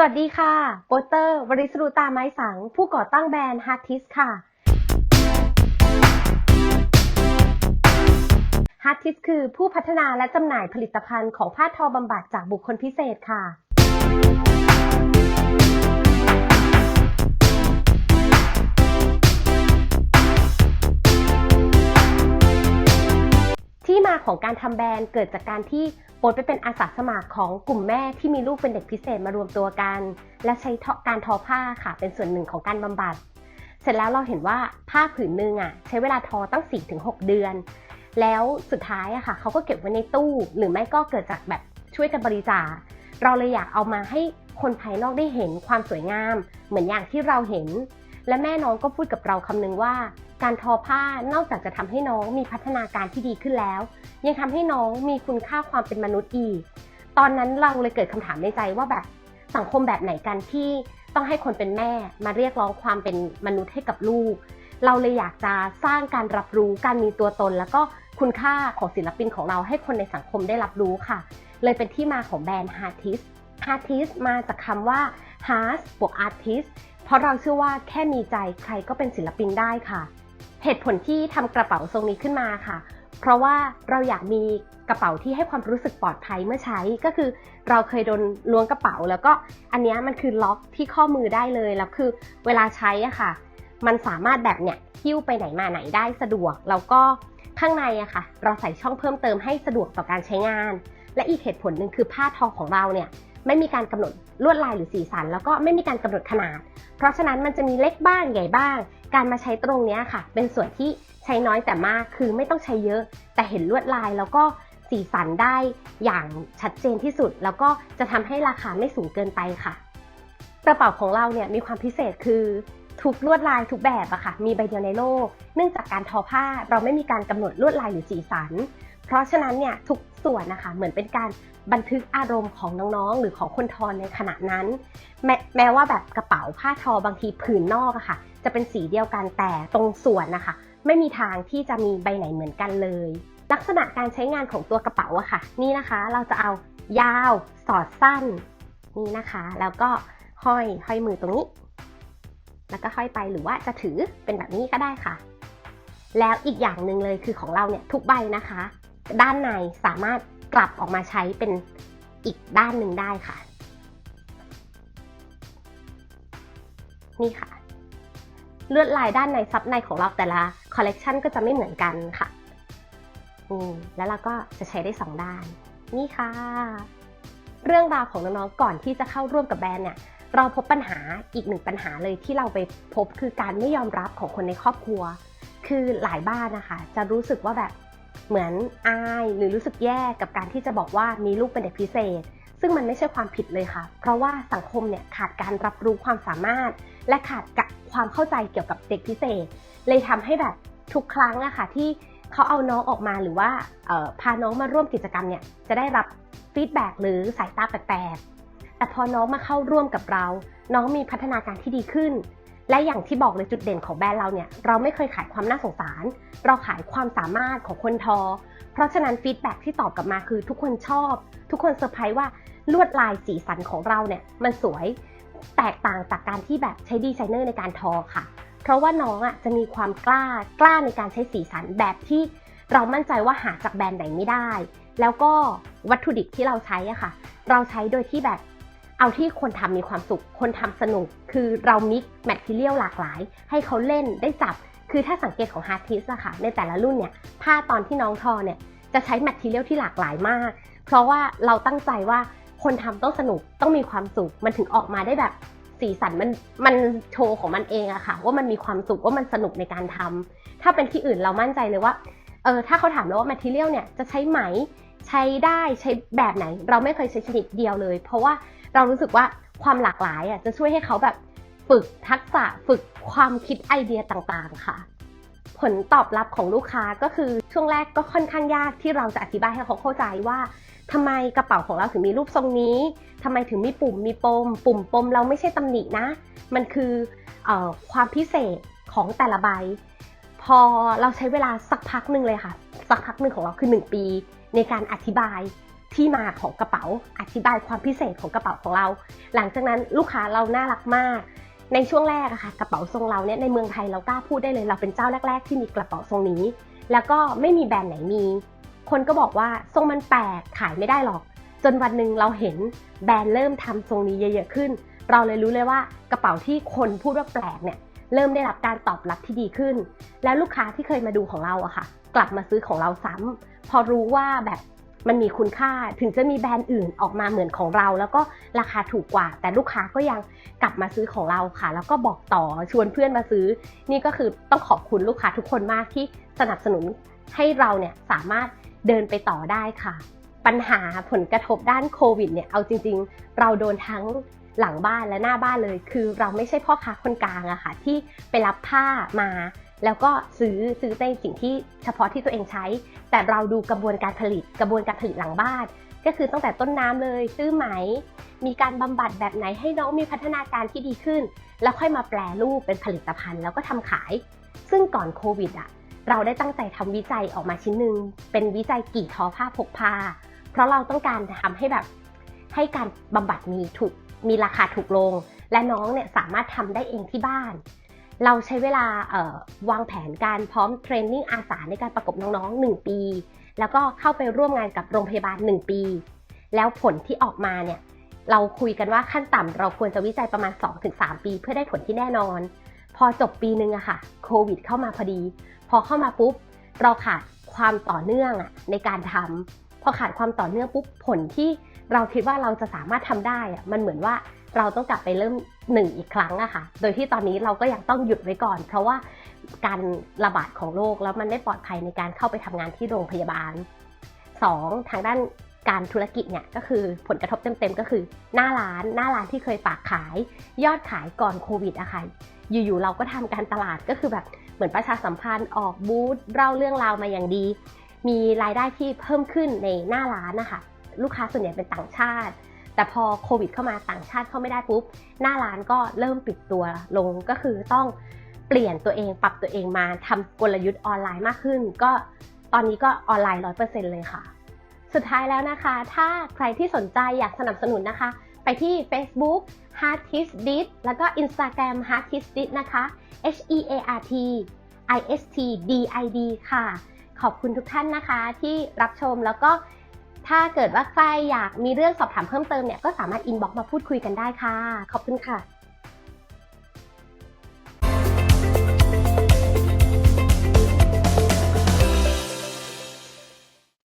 สวัสดีค่ะ โปเตอร์ วริศรุตาไม้สัง ผู้ก่อตั้งแบรนด์ฮาร์ทิสค่ะฮาร์ทิสคือผู้พัฒนาและจำหน่ายผลิตภัณฑ์ของผ้าทอบำบัดจากบุคคลพิเศษค่ะ ของการทำแบรนด์เกิดจากการที่โปนไปเป็นอาสาสมัครของกลุ่มแม่ที่มีลูกเป็นเด็กพิเศษมารวมตัวกัน และใช้การทอผ้าค่ะ เป็นส่วนหนึ่งของการบำบัด เสร็จแล้วเราเห็นว่าผ้าผืนหนึ่งอะใช้เวลาทอตั้ง 4-6 เดือน แล้วสุดท้ายอะค่ะเขาก็เก็บไว้ในตู้ หรือไม่ก็เกิดจากแบบช่วยกันบริจาคเราเลยอยากเอามาให้คนภายนอกได้เห็นความสวยงาม เหมือนอย่างที่เราเห็น และแม่น้องก็พูดกับเราคำนึงว่า การทอผ้านอกจากจะทำให้น้องมีพัฒนาการที่ดีขึ้นแล้ว ยังทำให้น้องมีคุณค่าความเป็นมนุษย์อีก ตอนนั้นเราเลยเกิดคำถามในใจว่าแบบสังคมแบบไหนกันที่ต้องให้คนเป็นแม่มาเรียกร้องความเป็นมนุษย์ให้กับลูก เราเลยอยากจะสร้างการรับรู้การมีตัวตน แล้วก็คุณค่าของศิลปินของเราให้คนในสังคมได้รับรู้ค่ะ เลยเป็นที่มาของแบรนด์ Heartist Heartist มาจากคำว่า h a r t บวก artist เพราะเราเชื่อว่าแค่มีใจใครก็เป็นศิลปินได้ค่ะ เหตุผลที่ทำกระเป๋าทรงนี้ขึ้นมาค่ะ เพราะว่าเราอยากมีกระเป๋าที่ให้ความรู้สึกปลอดภัยเมื่อใช้ก็คือ เราเคยโดนล้วงกระเป๋า แล้วก็อันนี้มันคือล็อกที่ข้อมือได้เลยแล้วคือ เวลาใช้อะค่ะ มันสามารถแบบเนี้ยหิ้วไปไหนมาไหนได้สะดวก แล้วก็ข้างในอะค่ะ เราใส่ช่องเพิ่มเติมให้สะดวกต่อการใช้งาน และอีกเหตุผลหนึ่งคือผ้าทอของเราเนี่ย ไม่มีการกำหนดลวดลายหรือสีสัน แล้วก็ไม่มีการกำหนดขนาด เพราะฉะนั้นมันจะมีเล็กบ้างใหญ่บ้าง การมาใช้ตรงนี้ค่ะ เป็นส่วนที่ใช้น้อยแต่มากคือไม่ต้องใช้เยอะ แต่เห็นลวดลายแล้วก็สีสันได้อย่างชัดเจนที่สุด แล้วก็จะทำให้ราคาไม่สูงเกินไปค่ะ กระเป๋าของเราเนี่ยมีความพิเศษคือทุกลวดลายทุกแบบอะค่ะ มีใบเดียวในโลก เนื่องจากการทอผ้าเราไม่มีการกำหนดลวดลายหรือสีสัน เพราะฉะนั้นเนี่ยทุกส่วนนะคะ เหมือนเป็นการบันทึกอารมณ์ของน้องๆ หรือของคนทอนในขณะนั้น แมแม้ว่าแบบกระเป๋าผ้าทอบางทีผืนนอกอะค่ะ จะเป็นสีเดียวกันแต่ตรงส่วนนะคะ ไม่มีทางที่จะมีใบไหนเหมือนกันเลย ลักษณะการใช้งานของตัวกระเป๋าอะค่ะ นี่นะคะเราจะเอายาว สอดสั้น นี่นะคะ แล้วก็ห้อยห้อยมือตรงนี้ แล้วก็ห้อยไปหรือว่าจะถือเป็นแบบนี้ก็ได้ค่ะ แล้วอีกอย่างหนึ่งเลยคือของเราเนี่ยทุกใบนะคะ ด้านในสามารถกลับออกมาใช้เป็นอีกด้านหนึ่งได้ค่ะ นี่ค่ะ เลวดลายด้านในซับในของเราแต่ละคอลเลกชันก็จะไม่เหมือนกันค่ะอืมแล้วเราก็จะใช้ได้สองด้าน นี่ค่ะ เรื่องราวของน้องๆก่อนที่จะเข้าร่วมกับแบรนด์เนี่ยเราพบปัญหาอีกหนึ่งปัญหาเลยที่เราไปพบคือการไม่ยอมรับของคนในครอบครัว คือหลายบ้านนะคะ จะรู้สึกว่าแบบ เหมือนอายหรือรู้สึกแย่กับการที่จะบอกว่ามีลูกเป็นเด็กพิเศษ ซึ่งมันไม่ใช่ความผิดเลยค่ะ เพราะว่าสังคมเนี่ยขาดการรับรู้ความสามารถ และขาดความเข้าใจเกี่ยวกับเด็กพิเศษ เลยทำให้แบบทุกครั้งอะค่ะที่เขาเอาน้องออกมาหรือว่าพาน้องมาร่วมกิจกรรมเนี่ยจะได้รับฟีดแบ็หรือสายตาแปลกๆแต่พอน้องมาเข้าร่วมกับเรา น้องมีพัฒนาการที่ดีขึ้น และอย่างที่บอกเลยจุดเด่นของแบรนด์เราเนี่ยเราไม่เคยขายความน่าสงสาร เราขายความสามารถของคนทอ เพราะฉะนั้นฟีดแบ็ที่ตอบกลับมาคือทุกคนชอบ ทุกคนเซอร์ไพรส์ว่าลวดลายสีสันของเราเนี่ยมันสวยแตกต่างจากการที่แบบใช้ดีไซเนอร์ในการทอค่ะ เพราะว่าน้องอะจะมีความกล้ากล้าในการใช้สีสันแบบที่เรามั่นใจว่าหาจากแบรนด์ไหนไม่ได้ แล้วก็วัตถุดิบที่เราใช้อะค่ะ เราใช้โดยที่แบบ เอาที่คนทำมีความสุข คนทำสนุก คือเรามิกแมทเทียลหลากหลาย ให้เขาเล่นได้จับ คือถ้าสังเกตของฮาร์ทิสอะค่ะ ในแต่ละรุ่นเนี่ย ผ้าตอนที่น้องทอเนี่ย จะใช้แมทเทียลที่หลากหลายมาก เพราะว่าเราตั้งใจว่าคนทำต้องสนุก ต้องมีความสุข มันถึงออกมาได้แบบสีสันมันมันโชว์ของมันเองอะค่ะ ว่ามันมีความสุขว่ามันสนุกในการทำถ้าเป็นที่อื่นเรามั่นใจเลยว่า เออถ้าเขาถามเราว่าแมทเทียลเนี่ยจะใช้ไหม ใช้ได้ใช้แบบไหน เราไม่เคยใช้ชนิดเดียวเลย เพราะว่าเรารู้สึกว่าความหลากหลายอะจะช่วยให้เขาแบบฝึกทักษะฝึกความคิดไอเดียต่างๆค่ะ ผลตอบรับของลูกค้าก็คือช่วงแรกก็ค่อนข้างยากที่เราจะอธิบายให้เขาเข้าใจว่าทำไมกระเป๋าของเราถึงมีรูปทรงนี้ทำไมถึงมีปุ่มมีปม ปุ่มปมเราไม่ใช่ตำหนินะ มันคือเออความพิเศษของแต่ละใบ พอเราใช้เวลาสักพักหนึ่งเลยค่ะ สักพักหนึ่งของเราคือ 1 ปี ในการอธิบายที่มาของกระเป๋า อธิบายความพิเศษของกระเป๋าของเรา หลังจากนั้นลูกค้าเราน่ารักมาก ในช่วงแรกอะค่ะกระเป๋าทรงเราเนี่ยในเมืองไทยเรากล้าพูดได้เลยเราเป็นเจ้าแรก ๆ ที่มีกระเป๋าทรงนี้ แล้วก็ไม่มีแบรนด์ไหนมี คนก็บอกว่าทรงมันแปลกขายไม่ได้หรอก จนวันหนึ่งเราเห็นแบรนด์เริ่มทำทรงนี้เยอะๆขึ้น เราเลยรู้เลยว่ากระเป๋าที่คนพูดว่าแปลกเนี่ยเริ่มได้รับการตอบรับที่ดีขึ้น แล้วลูกค้าที่เคยมาดูของเราอะค่ะ กลับมาซื้อของเราซ้ำ พอรู้ว่าแบบมันมีคุณค่าถึงจะมีแบรนด์อื่นออกมาเหมือนของเรา แล้วก็ราคาถูกกว่า แต่ลูกค้าก็ยังกลับมาซื้อของเราค่ะ แล้วก็บอกต่อชวนเพื่อนมาซื้อ นี่ก็คือต้องขอบคุณลูกค้าทุกคนมากที่สนับสนุนให้เราเนี่ยสามารถเดินไปต่อได้ค่ะ ปัญหาผลกระทบด้านโควิดเนี่ยเอาจริง ๆ เราโดนทั้งหลังบ้านและหน้าบ้านเลย คือเราไม่ใช่พ่อค้าคนกลางอะค่ะที่ไปรับผ้ามา แล้วก็ซื้อซื้อในสิ่งที่เฉพาะที่ตัวเองใช้ แต่เราดูกระบวนการผลิตกระบวนการผลิตหลังบ้าน ก็คือตั้งแต่ต้นน้ำเลยซื้อไหม มีการบำบัดแบบไหนให้น้องมีพัฒนาการที่ดีขึ้น แล้วค่อยมาแปลรูปเป็นผลิตภัณฑ์แล้วก็ทำขาย ซึ่งก่อนโควิดอะเราได้ตั้งใจทำวิจัยออกมาชิ้นหนึ่งเป็นวิจัยกี่ทอผ้าพกพา เพราะเราต้องการทำให้แบบให้การบำบัดมีถูกมีราคาถูกลง และน้องเนี่ยสามารถทำได้เองที่บ้าน เราใช้เวลาวางแผนการพร้อมเทรนนิ่งอาสาในการประกบน้องๆ 1 ปี แล้วก็เข้าไปร่วมงานกับโรงพยาบาล 1 ปี แล้วผลที่ออกมาเนี่ยเราคุยกันว่าขั้นต่ำเราควรจะวิจัยประมาณ 2-3 ปี เพื่อได้ผลที่แน่นอน พอจบปีนึงอะค่ะโควิดเข้ามาพอดี พอเข้ามาปุ๊บ เราขาดความต่อเนื่องอะในการทำ พอขาดความต่อเนื่องปุ๊บผลที่เราคิดว่าเราจะสามารถทำได้อะมันเหมือนว่าเราต้องกลับไปเริ่มหนึ่งอีกครั้งอะค่ะ โดยที่ตอนนี้เราก็ยังต้องหยุดไว้ก่อน เพราะว่าการระบาดของโรคแล้วมันไม่ปลอดภัยในการเข้าไปทำงานที่โรงพยาบาล 2. ทางด้านการธุรกิจเนี่ยก็คือผลกระทบเต็มๆก็คือ หน้าร้านหน้าร้านที่เคยฝากขาย ยอดขายก่อนโควิดอะค่ะอยู่ๆเราก็ทำการตลาดก็คือแบบเหมือนประชาสัมพันธ์ออกบูธเล่าเรื่องราวมาอย่างดี มีรายได้ที่เพิ่มขึ้นในหน้าร้านนะคะลูกค้าส่วนใหญ่เป็นต่างชาติ แต่พอโควิดเข้ามาต่างชาติเข้าไม่ได้ปุ๊บ หน้าร้านก็เริ่มปิดตัวลงก็คือต้องเปลี่ยนตัวเองปรับตัวเองมาทำกลยุทธ์ออนไลน์มากขึ้น ก็ตอนนี้ก็ออนไลน์ร้อยเปอร์เซ็นต์เลยค่ะ สุดท้ายแล้วนะคะ ถ้าใครที่สนใจอยากสนับสนุนนะคะ ไปที่ Facebook Heartist Did แล้วก็ Instagram Heartist Did นะคะ H E A R T I S T D I D ค่ะ ขอบคุณทุกท่านนะคะที่รับชมแล้วก็ถ้าเกิดว่าใครอยากมีเรื่องสอบถามเพิ่มเติมเนี่ยก็สามารถอินบ็อกมาพูดคุยกันได้ค่ะ ขอบคุณค่ะ